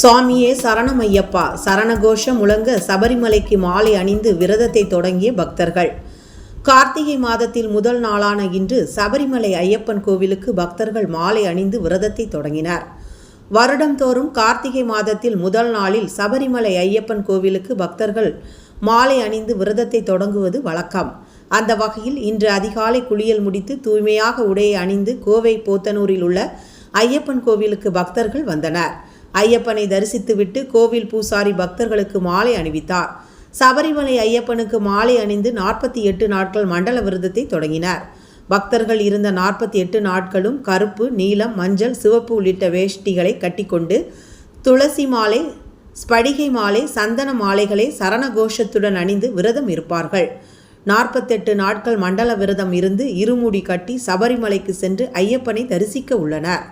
சுவாமியே சரணமையப்பா. சரணகோஷம் முழங்க சபரிமலைக்கு மாலை அணிந்து விரதத்தை தொடங்கிய பக்தர்கள். கார்த்திகை மாதத்தில் முதல் நாளான இன்று சபரிமலை ஐயப்பன் கோவிலுக்கு பக்தர்கள் மாலை அணிந்து விரதத்தை தொடங்கினர். வருடம்தோறும் கார்த்திகை மாதத்தில் முதல் நாளில் சபரிமலை ஐயப்பன் கோவிலுக்கு பக்தர்கள் மாலை அணிந்து விரதத்தை தொடங்குவது வழக்கம். அந்த வகையில் இன்று அதிகாலை குளியல் முடித்து தூய்மையாக உடையை அணிந்து கோவை போத்தனூரில் உள்ள ஐயப்பன் கோவிலுக்கு பக்தர்கள் வந்தனர். ஐயப்பனை தரிசித்துவிட்டு கோவில் பூசாரி பக்தர்களுக்கு மாலை அணிவித்தார். சபரிமலை ஐயப்பனுக்கு மாலை அணிந்து நாற்பத்தி எட்டு நாட்கள் மண்டல விரதத்தை தொடங்கினார். பக்தர்கள் இருந்த நாற்பத்தி எட்டு நாட்களும் கருப்பு நீலம் மஞ்சள் சிவப்பு உள்ளிட்ட வேஷ்டிகளை கட்டிக்கொண்டு துளசி மாலை ஸ்படிகை மாலை சந்தன மாலைகளை சரண கோஷத்துடன் அணிந்து விரதம் இருப்பார்கள். நாற்பத்தெட்டு நாட்கள் மண்டல விரதம் இருந்து இருமுடி கட்டி சபரிமலைக்கு சென்று ஐயப்பனை தரிசிக்க உள்ளனர்.